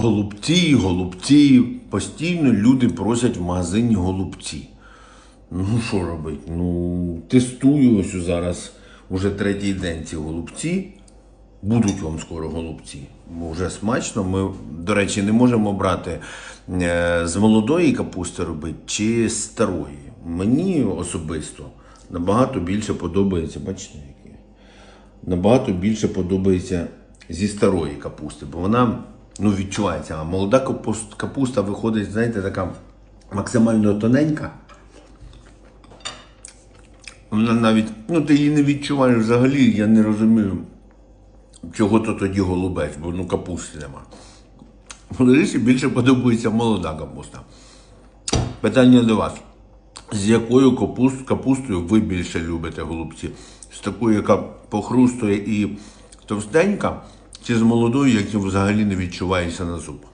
голубці, голубці. Постійно люди просять в магазині голубці. Ну, що робити? Ну, тестую ось зараз уже третій день ці голубці. Будуть вам скоро голубці. Вже смачно. Ми, до речі, не можемо брати е, з молодої капусти робити чи з старої. Мені особисто набагато більше подобається, бачите, які? Набагато більше подобається зі старої капусти, бо вона ну, відчувається. А молода капуста, виходить, знаєте, така максимально тоненька. Вона навіть, ну ти її не відчуваєш взагалі, я не розумію, чого то тоді голубець, бо ну капусти нема. Ларисі більше подобається молода капуста. Питання до вас. З якою капуст, капустою ви більше любите голубці? З такою, яка похрустує і товстенька, чи з молодою, яка взагалі не відчуваєшся на зуб?